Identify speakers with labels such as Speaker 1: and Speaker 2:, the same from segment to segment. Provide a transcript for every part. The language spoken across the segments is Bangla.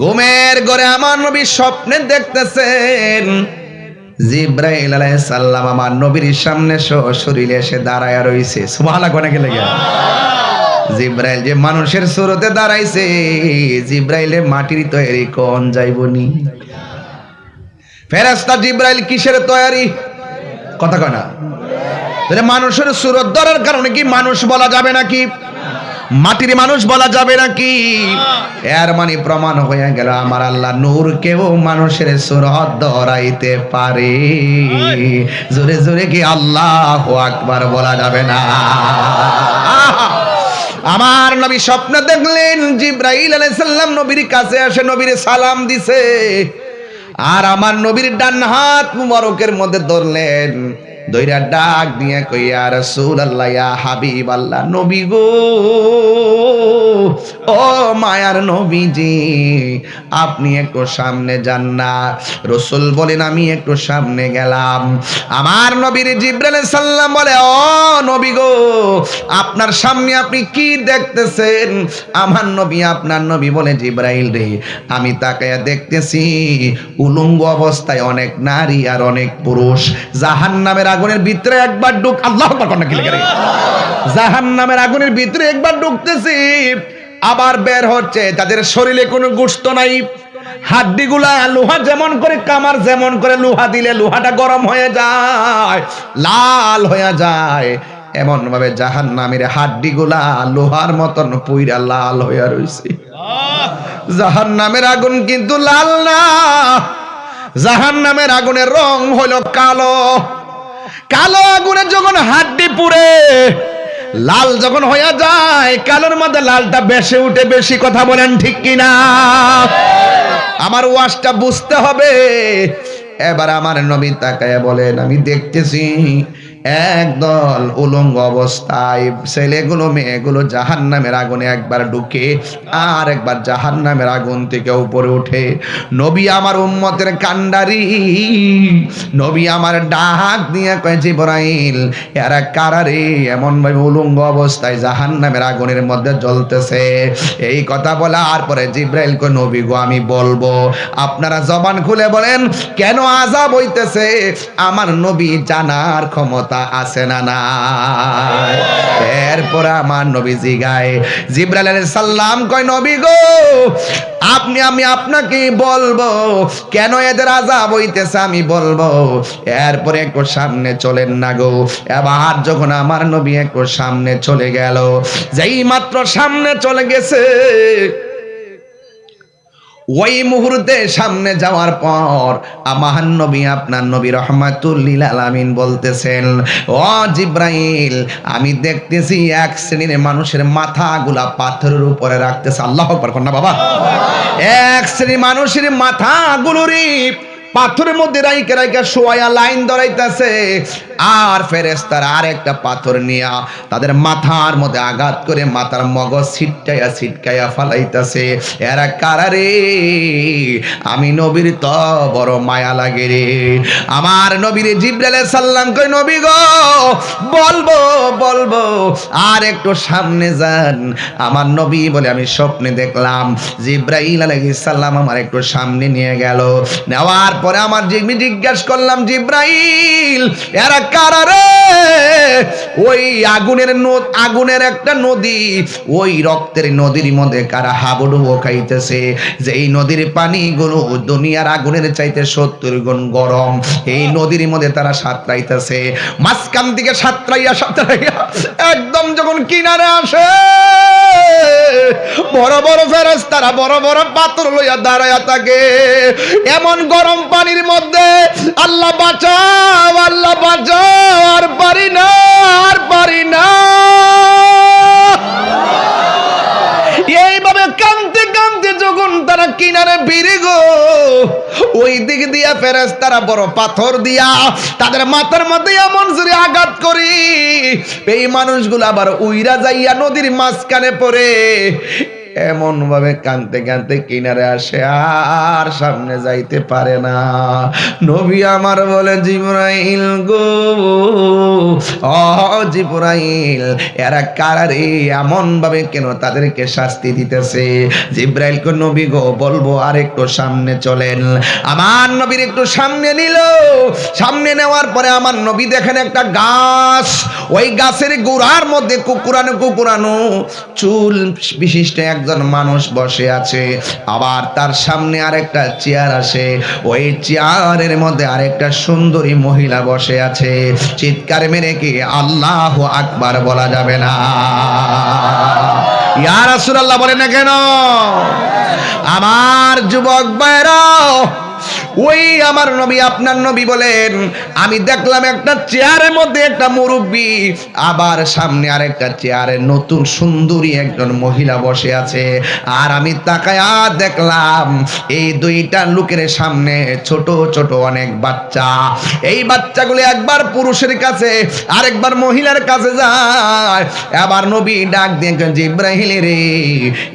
Speaker 1: ঘুমের ঘরে আমার নবী স্বপ্নে দেখতেছেন। জিব্রাইল আলাইহিস সালাম আমার নবীর সামনে সশরীরে এসে দাঁড়ায় রইছে। সুবহানাল্লাহ কোনে গেলে গিয়া জিব্রাইল যে মানুষের সুরতে দাঁড়াইছে জিব্রাইলে মাটির তৈরি কোন যাইবনি ফেরেশতা জিব্রাইল কিসের তৈরি? কথা কয় না। মানুষের সুরত ধরার কারণে কি মানুষ বলা যাবে নাকি? মাটির মানুষ বলা যাবে নাকি? এর মানে প্রমাণ হয়ে গেল আমার আল্লাহ নূর কেউ মানুষের সুরত ধরাইতে পারে। জোরে জোরে কি আল্লাহ আকবার বলা যাবে না? আমার নবী স্বপ্ন দেখলেন জিব্রাইল আলাইহিস সালাম নবীর কাছে আসে নবীর সালাম দিছে। আর আমার নবীর ডান হাত মুবারকের মধ্যে ধরলেন। দইরা ডাক দিয়ে কইয়া রাসূল আল্লাহ হাবিব আল্লাহ নবী গো, ও মায়ার নবীজি, আপনি একটু সামনে যান না। রসুল বলেন, আমি একটু সামনে গেলাম। আমার নবীর জিব্রাইল সাল্লাম বলে, ও নবী গো, আপনার সামনে আপনি কি দেখতেছেন? আমার নবী, আপনার নবী বলে, জিব্রাইল রে, আমি তাকায়া দেখতেছি, উলঙ্গ অবস্থায় অনেক নারী আর অনেক পুরুষ। জাহান নামের আগুনের ভিতরে একবার ঢুক আল্লাহ জাহান নামের আগুনের ভিতরে একবার ঢুকতেছি আবার বের হচ্ছে তাদের শরীরে কোনো গুস্ত নাই। হাড্ডিগুলা লোহা যেমন করে, কামার যেমন করে, লোহা দিলে লোহাটা গরম হয়ে যায়, লাল হয়ে যায়। এমন ভাবে জাহান নামের হাড্ডিগুলা লোহার মতন পুইরা লাল হয়ে রইছে। জাহান নামের আগুন কিন্তু লাল না। জাহান নামের আগুনের রং হলো কালো। কালো আগুনে যখন হাড্ডি পুড়ে, লাল যখন হয়ে যায়, কালোর মধ্যে লালটা বেশি উঠে, বেশি কথা বলেন ঠিক কিনা? আমার ওয়াশটা বুঝতে হবে। এবার আমার নবী তাকায় বলেন, আমি দেখতেছি একদল উলঙ্গ অবস্থায়, ছেলেগুলো, মেয়েগুলো জাহান নামের আগুনে একবার ঢুকে আর একবার জাহান নামের আগুন থেকে উপরে উঠে, নবী আমার উম্মতের কান্ডারি, নবী আমার ডাক দিয়ে কয়, জিবরাইল, এরা কারারে এমন ভাবে উলঙ্গ অবস্থায় জাহান নামের আগুনের মধ্যে জ্বলতেছে। এই কথা বলার পরে জিব্রাইল কয়, নবী গো, আমি বলব, আপনারা জবান খুলে বলেন, কেন আজাব হইতেছে? আমার নবী জানার ক্ষমতা আছে না না এরপর আমার নবী জিগায় জিব্রাইল আলাইহিস সালাম কয়, নবী গো, আপনি, আমি আপনাকে বলব, কেন এদের আজাব হইতেছে আমি বলব? এরপরে একটু সামনে চলেন না গো। এবার যখন আমার নবী একটু সামনে চলে গেল, যেই মাত্র সামনে চলে গেছে ওই মুহূর্তে সামনে যাওয়ার পর আমার নবী আপনার নবী রহমাতুল্লিল আলামিন বলতেছেন, ও জিব্রাইল, আমি দেখতেছি এক শ্রেণির মানুষের মাথাগুলা পাথরের উপরে রাখতেছে। আল্লাহ না বাবা। এক শ্রেণির মানুষের মাথাগুলোরই পাথরের মধ্যে রাইকে রাইকে শোয়া, লাইন ধরাইতেছে। আর ফেরেস্তার আর একটা পাথর নিয়া তাদের মাথার মধ্যে আঘাত করে মাথার মগজ ছিটকাইয়া ছিটকাইয়া ফালাইতেছে। এরা কারারে আমি নবীর তো বড় মায়া লাগে রে। আমার নবীর জিব্রাইল সাল্লাম কই নবী গো, বলব বলব, আর একটু সামনে যান। আমার নবী বলে, আমি স্বপ্নে দেখলাম জিব্রাইল আলাইহিস সালাম আমার একটু সামনে নিয়ে গেল। নেওয়ার পরে আমার জিজ্ঞাসা করলাম, জিব্রাইল, এরা ওই আগুনের আগুনের একটা নদী, ওই রক্তের নদীর মধ্যে কারা হাবুডুবো খাইতেছে? যে এই নদীর পানিগুলো দুনিয়ার আগুনের চাইতে সত্তর গুণ গরম, এই নদীর মধ্যে তারা সাঁতরাইতেছে। মাঝখান থেকে সাঁতরাইয়া সাঁতরাইয়া একদম যখন কিনারে আসে বড় বড় ফেরেস তারা বড় বড় পাথর লইয়া দাঁড়াইয়া থাকে। এমন গরম পানির মধ্যে আল্লাহ বাঁচাও আল্লাহ বাঁচাও, আর পারি না, আর পারি না। এইভাবে কানতে কানতে যখন তারা কিনারে বেড়ে গো, ওই দিক দিয়া ফেরেস তারা বড় পাথর দিয়া তাদের মাথার মধ্যে এমন জোরে আঘাত করি, এই মানুষগুলো আবার উইরা যাইয়া নদীর মাঝখানে পড়ে। এমন ভাবে কানতে কানতে কিনারে আসে, আর সামনে যাইতে পারে না। নবী আমার বলে, জিব্রাইল গো ও জিব্রাইল, এরা কারারে এমন ভাবে কেন তাদেরকে শাস্তি দিতেছে? জিব্রাইল কো, নবী গো, বলব, আর একটু সামনে চলেন। আমার নবীর একটু সামনে নিল। সামনে নেওয়ার পরে আমার নবী দেখেন একটা গাছ। ওই গাছের গোড়ার মধ্যে কুকুরানো কুকুরানো চুল বিশিষ্ট একজন মানুষ বসে আছে, আবার তার সামনে আরেকটা চেয়ার আসে ওই চেয়ারের মধ্যে আরেকটা সুন্দরী মহিলা বসে আছে। চিৎকার মেরে কি আল্লাহ আকবার বলা যাবে না। ইয়া রাসূলুল্লাহ বলে না কেন? আমার যুবক ভাইরা ওই আমার নবী, আপনার নবী বলেন, আমি দেখলাম একটা চেয়ারের মধ্যে একটা মুরব্বী, আবার সামনে আরেকটা চেয়ারে নতুন সুন্দরী একজন মহিলা বসে আছে। আর আমি তাকায়া দেখলাম, এই দুইটা লোকের সামনে ছোট ছোট অনেক বাচ্চা। এই বাচ্চাগুলো একবার পুরুষের কাছে, আরেকবার মহিলার কাছে যায়। আবার নবী ডাক দিয়ে জিব্রাহিল রে,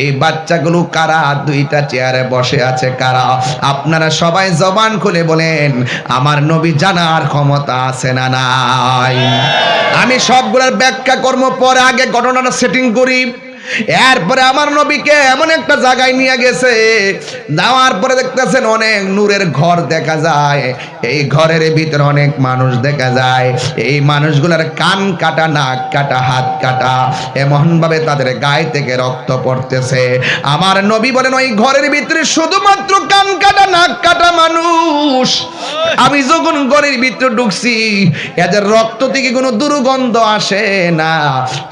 Speaker 1: এই বাচ্চাগুলো কারা? দুইটা চেয়ারে বসে আছে কারা? আপনারা সবাই জবান খুলে বলেন, আমার নবী জানার ক্ষমতা আছে না নাই? আমি সবগুলোর ব্যাখ্যা কর্ম পরে আগে ঘটনাটা সেটিং করি। এরপরে আমার নবীকে এমন একটা জায়গায় নিয়ে গেছে, যাওয়ার পরে দেখতেছেন অনেক নূরের ঘর দেখা যায়, এই ঘরের ভিতরে অনেক মানুষ দেখা যায়, এই মানুষগুলোর কান কাটা, নাক কাটা, হাত কাটা এমন ভাবে তাদের গায়ে থেকে রক্ত পড়তেছে। আমার নবী বলেন, ওই ঘরের ভিতরে শুধুমাত্র কান কাটা, নাক কাটা মানুষ। আমি যখন ঘরের ভিতরে ঢুকছি, এদের রক্ত থেকে কোনো দুর্গন্ধ আসে না।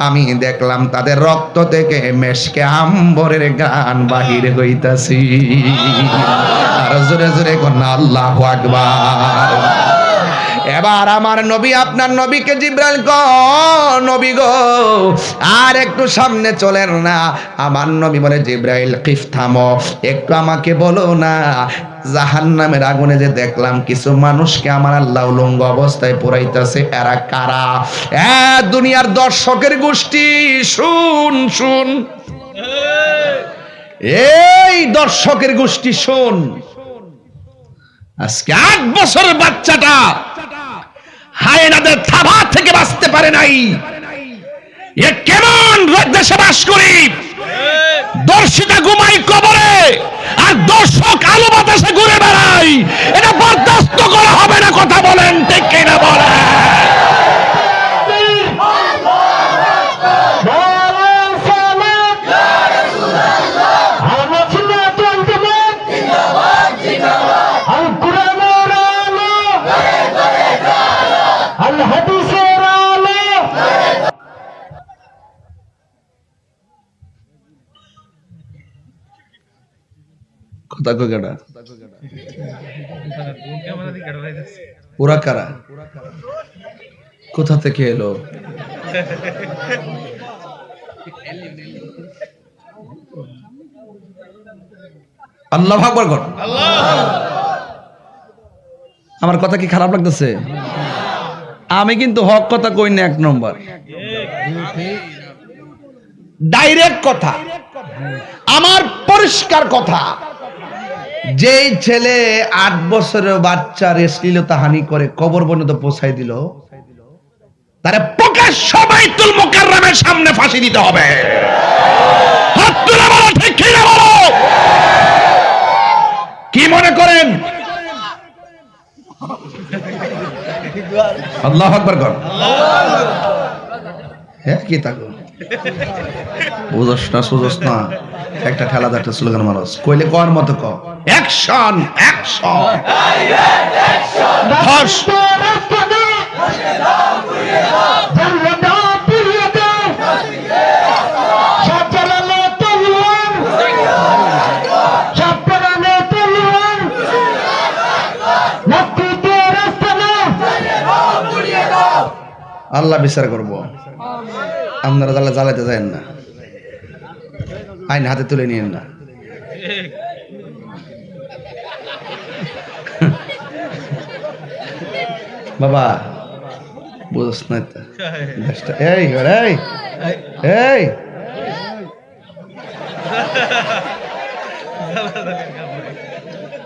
Speaker 1: আমি দেখলাম তাদের রক্ত থেকে মেশকে আম্বরের গান বাহির হইতাছি। আর জোরে জোরে কন্যা আল্লাহ আকবার। এবার আমার নবী, আপনার নবীকে জিব্রাইল ক, নবী গো, আর একটু সামনে চলেন না। আমার নবী বলে, জিব্রাইল, কিফ থামো, একটু আমাকে বলো না জাহান নামের আগুনে যে দেখলাম, কিছু মানুষকে আমার আল্লাহ উলঙ্গ অবস্থায় পুরাইতেছে, এরা কারা? এ দুনিয়ার দর্শকের গোষ্ঠী, শুন শুন। এই দর্শকের গোষ্ঠী, শোন। আজকে আট বছরের বাচ্চাটা হায়নাদের থাবা থেকে বাঁচতে পারে নাই। এ কেমন দেশে বাস করি? দর্শিতা ঘুমাই কবরে, আর দর্শক আলো বাতাসে ঘুরে বেড়াই এটা বরদাস্ত করা হবে না, কথা বলেন ঠিক কিনা বলেন। কথা কেডা? ওরা কারা? কোথা থেকে এলো? আল্লাহ আকবার কর। আমার কথা কি খারাপ লাগতেছে? আমি কিন্তু হক কথা কই না এক নম্বর। ডাইরেক্ট কথা। আমার পরিষ্কার কথা। যেই ছেলে আট বছরের বাচ্চার শ্লীলতা হানি করে কবর পর্যন্ত পৌঁছাই দিল। তারা প্রকাশ্য বাইতুল মোকাররমের সামনে ফাঁসি দিতে হবে। তুলে কি মনে করেন? আল্লাহ আকবর কর। হ্যাঁ কি থাকো বুঝস না সুঝস না। একটা ঠেলা একটা স্লোগান মানুষ কইলে কর মতো ক অ্যাকশন অ্যাকশন। ধস। আল্লাহ বিচার করব। আপনারা তাহলে জ্বালাতে যায় না। আইন হাতে তুলে নিয়েন না। বাবা বুঝস না এই এই। এই।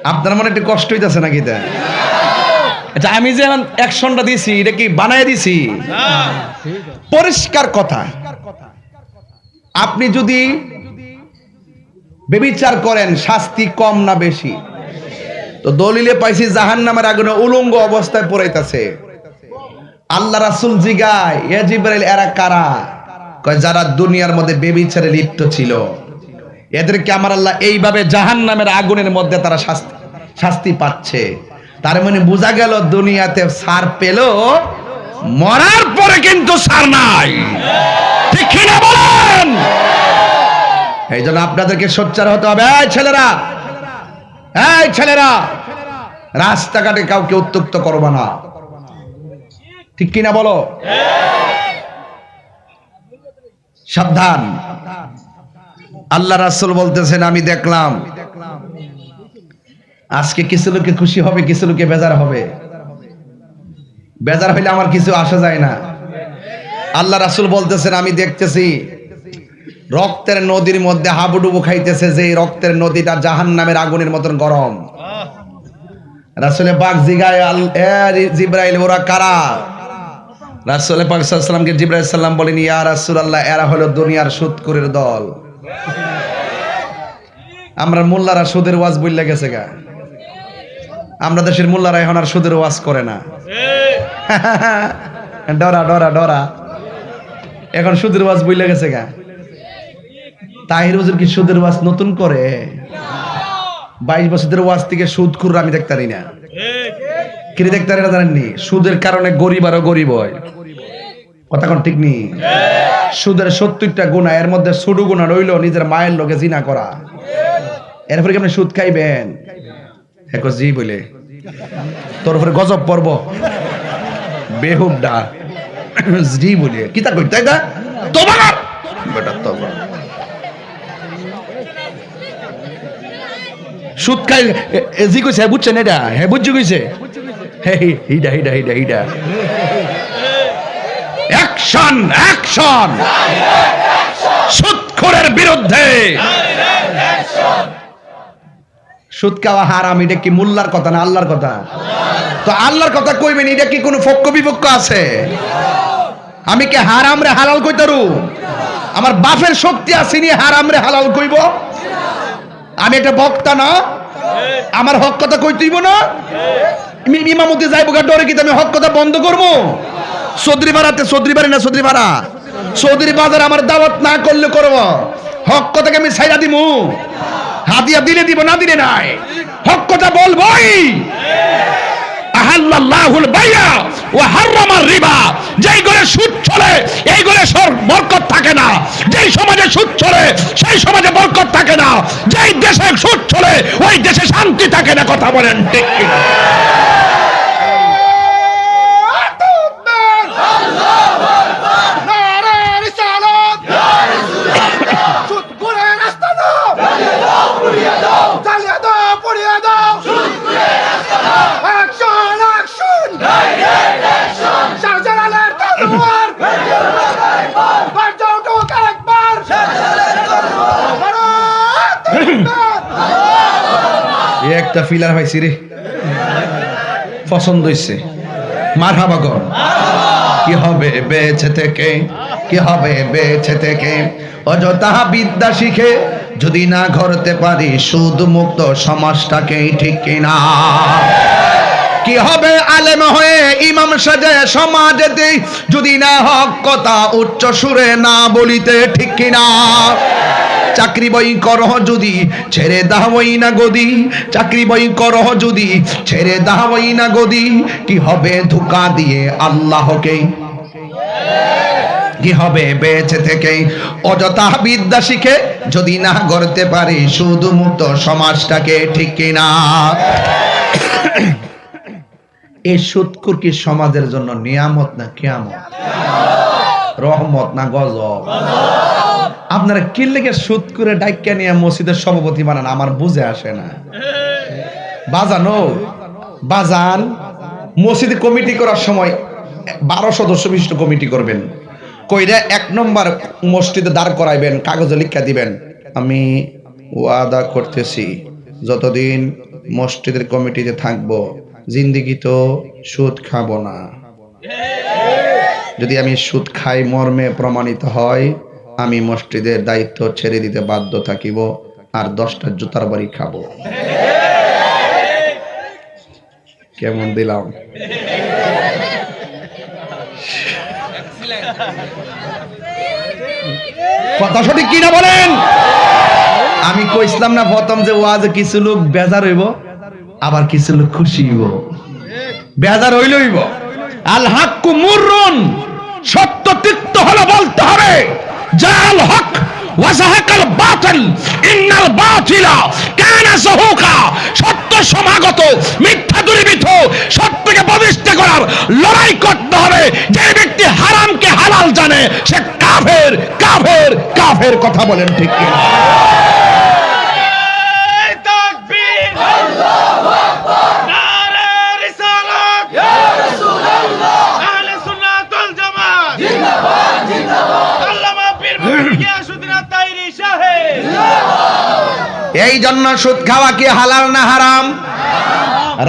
Speaker 1: আপনার মনে একটু কষ্ট হইতেছে নাকি তা আচ্ছা আমি যে অ্যাকশনটা দিছি এটা কি বানায় দিছি পরিষ্কার কথা। আপনি যদি বেবিচার করেন শাস্তি কম না বেশি। তো দলিলে পাইছি জাহান নামের আগুনে উলঙ্গ অবস্থায় পড়াইতেছে। আল্লাহ রাসুল জিগায় এ জিব্রাইল এরা কারা? কয় যারা দুনিয়ার মধ্যে বেবিচারে লিপ্ত ছিল। এদেরকে আমার আল্লাহ এইভাবে জাহান নামের আগুনের মধ্যে তারা শাস্তি শাস্তি পাচ্ছে। তার মানে বোঝা গেল দুনিয়াতে সার পেল, মরার পরে কিন্তু সার নাই। ঠিক কিনা বলেন? এই জন্য আপনাদেরকে সোচ্চার হতে হবে। এই ছেলেরা এই ছেলেরা, রাস্তাঘাটে কাউকে উত্তক্ত করবে না। ঠিক কিনা বলো? সাবধান। আল্লাহ রাসূল বলতেছেন, আমি দেখলাম আজকে কিছু লোকে খুশি হবে, কিছু লোকে বেজার হবে। বেজার হইলে আমার কিছু আসা যায় না। আল্লাহ রাসূল বলতেছেন, আমি দেখতেছি, রক্তের নদীর মধ্যে হাবুডুবু খাইতেছে যে রক্তের নদীটা জাহান নামের আগুনের মতন গরম। রাসুলে পাক জিগায় ওরা কারা? রাসুলে বলেন, ইয়া রাসূলুল্লাহ, এরা হলো দুনিয়ার সুদকুরের দল। আমরা মোল্লারা সুদের ওয়াজ বইলা গেছে গা। আমরা দেশের মোল্লারা এখন আর সুদের ওয়াজ করে না। ডরা ডরা ডরা। এখন সুদের ওয়াজ বইলা গেছে গা। তাহির হুজুর কি সুদের ওয়াজ নতুন করে? বাইশ বছরের ওয়াজ থেকে সুদ খুর আমি দেখতে পারি না। কি পারি না জানেননি সুদের কারণে গরিব আরও গরিব হয়। কথা কোন ঠিক নেই সুদের সত্তরটা গুণা এর মধ্যে ছোট গুণা রইল নিজের মায়ের লোকে জিনা করা। এরপরে কি আপনি সুদ খাইবেন? একো জি বলে। তোর উপরে গজব পর্ব বেহুবডা জি বলে। কি তা তাই না তোমার বেটা তোমার সুদ খাই জি কইছে বুঝছেন এটা হ্যাঁ বুঝছি কইছে হিডা হিডা হিডা হিডা অ্যাকশন অ্যাকশন সুদখোরের বিরুদ্ধে। সুদ খাওয়া হারাম, এটা কি মোল্লার কথা না আল্লাহর কথা? তো আল্লাহর কথা কইবেন, এটা কি কোনো পক্ষ বিপক্ষ আছে? আমি কি হারাম রে হালাল কইতারু আমার বাপের শক্তি আসেনি হারাম রে হালাল কইব? আমি একটা বক্তা না? আমার হক কথা কই তুইব না? ইমামতি যাইব গা ডরে কি আমি হক কথা বন্ধ করব? চৌধুরী ভাড়াতে চৌধুরী বাড়ি না চৌধুরী ভাড়া? চৌধুরী বাজার আমার দাওয়াত না করলে করব? হক কথাকে আমি ছাইরা দিমু? হাতিয়া দিলে দিব, না দিলে নাই। হক কথা বলবই। আহাল্লাহুল রিবা। যেই বরকত থাকে না। যেই সমাজে সুদ চলে, সেই সমাজে বরকত থাকে না। যেই দেশে ওই দেশে শান্তি থাকে না, কথা বলেন ঠিক? একটা ফিলার পাইছি রে। পছন্দ হইছে। মার হাবা কর। কি হবে বেঁচে থেকে? কি হবে বেঁচে থেকে? অযথা বিদ্যা শিখে যদি না ঘরতে পারি সুদ মুক্ত সমাজটাকে ঠিক কিনা? কি হবে আলেম হয়ে ইমাম সাজে সমাজেতে যদি না হক কথা উচ্চ সুরে না বলিতে ঠিক কিনা? চাকরি বই করহ যদি, ছেড়ে দাহই না গদি। চাকরি বই করহ যদি, ছেড়ে দাহই না গদি। কি হবে ধোকা দিয়ে আল্লাহকে? কি হবে বেঁচে থেকে? অযথা বিদ্যা শিখে যদি না গড়তে পারি শুধু মুক্ত সমাজটাকে, ঠিক কিনা এই সুৎকুর কি সমাজের জন্য নিয়ামত না কিয়ামত? রহমত না গজব? আপনারা কি লেগে সুদ করে ডাইকা নিয়ে মসজিদের সভাপতি বানান? আমার বুঝে আসে না। বাজানো, বাজান, মসজিদে কমিটি করার সময় বারো সদস্য বিশিষ্ট কমিটি করবেন। কইরা এক নম্বর মসজিদে দাঁড় করাইবেন, কাগজে লিখা দিবেন। আমি ওয়াদা করতেছি, যতদিন মসজিদের কমিটিতে থাকব, জিন্দিগি তো সুদ খাব না। যদি আমি সুদ খাই, মর্মে প্রমাণিত হয় আমি মসজিদের দায়িত্ব ছেড়ে দিতে বাধ্য থাকিব আর দশটা জুতার বাড়ি খাব। কেমন দিলাম? কথা সঠিক কি না বলেন? আমি কইছিলাম না প্রথম যে ওয়াজে, কিছু লোক বেজার হইব, আবার কিছু লোক খুশি হইব। বেজার হইল হইব। আল হাক্কু মুররুন, সত্য তিক্ত হলে বলতে হবে। জাল হক ওয়াজাহাকাল বাতিল, ইন্নাল বাতিলা কানা সাহুকা সত্য সমাগত, মিথ্যা দূরীভূত সত্যকে প্রতিষ্ঠা করার লড়াই করতে হবে। যে ব্যক্তি হারামকে হালাল জানে, সে কাফের কাফের কাফের কথা বলেন ঠিক কিনা। এই জন্য সুদ খাওয়া কি হালাল না হারাম?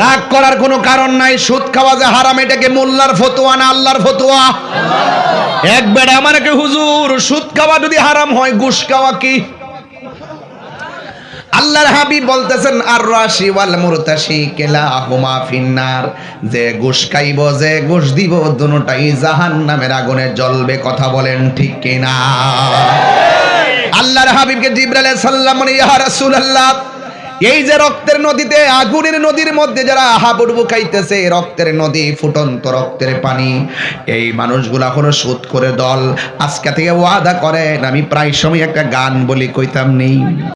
Speaker 1: রাগ করার কোনো কারণ নাই। সুদ খাওয়া যে হারাম এটাকে মোল্লার ফতোয়া না আল্লাহর ফতোয়া? এক বেড়া আমার হুজুর, সুদ খাওয়া যদি হারাম হয়, ঘুষ খাওয়া কি? আল্লাহর হাবিব বলতেছেন, আর রাশি ওয়াল মুরতাশি কিলাহুমা ফিন্নার। যে ঘুষ খাইব, যে ঘুষ দিব দুটোটাই জাহান্নামের আগুনে জ্বলবে, কথা বলেন ঠিক কিনা? আল্লাহর হাবিবকে জিব্রাইল সাল্লাম ইয়া রাসূলুল্লাহ, এই যে রক্তের নদীতে, আগুনের নদীর মধ্যে যারা হাবুডুবু খাইতেছে রক্তের নদী ফুটন্ত রক্তের পানি। এই মানুষগুলা হলো সুদ করে দল। আজকে থেকে ওয়াদা করেন, আমি প্রায় সময় একটা গান বলি, কইতাম নেই।